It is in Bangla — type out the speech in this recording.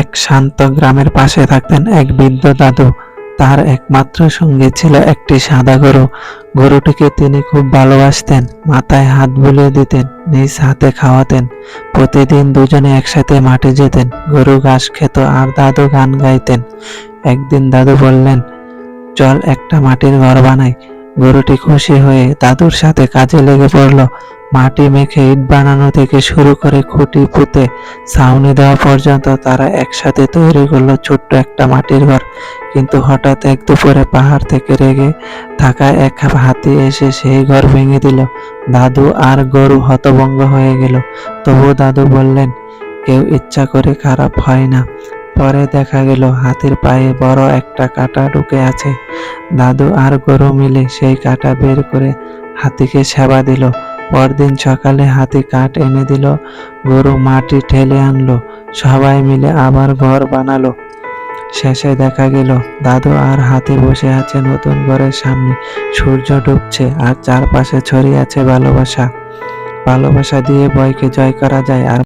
এক শান্ত গ্রামের পাশে থাকতেন এক বৃদ্ধ দাদু। তার একমাত্র সঙ্গী ছিল একটি সাদা গরু। গরুটিকে তিনি খুব ভালোবাসতেন, মাথায় হাত বুলিয়ে দিতেন, নিজ হাতে খাওয়াতেন। প্রতিদিন দুজনে একসাথে মাঠে যেতেন, গরু ঘাস খেত আর দাদু গান গাইতেন। একদিন দাদু বললেন, চল একটা মাটির ঘর বানাই। গরুটি খুশি হয়ে দাদুর সাথে কাজে লেগে পড়ল। মাটি মেখে ইট বানানো থেকে শুরু করে খুঁটি পুঁতে ছাউনি দেওয়া পর্যন্ত তারা একসাথে তৈরি করল ছোট্ট একটা মাটির ঘর। কিন্তু হঠাৎ এক দুপুরে পাহাড় থেকে রেগে থাকা এক হাতি এসে সেই ঘর ভেঙে দিল। দাদু আর গরু হতভঙ্গ হয়ে গেল। তবু দাদু বললেন, কেউ ইচ্ছা করে খারাপ হয় না। পরে দেখা গেল, হাতির পায়ে বড় একটা কাঁটা ঢুকে আছে। দাদু আর গরু মিলে সেই কাঁটা বের করে হাতিকে সেবা দিল। পরদিন সকালে হাতি কাঠ এনে দিল, গরু মাটি ঠেলে আনলো, সবাই মিলে আবার ঘর বানালো। শেষে দেখা গেল, দাদু আর হাতি বসে আছে নতুন ঘরের সামনে। সূর্য ডুবছে আর চারপাশে ছড়িয়ে আছে ভালোবাসা। ভালোবাসা দিয়ে বয়কে জয় করা যায় আর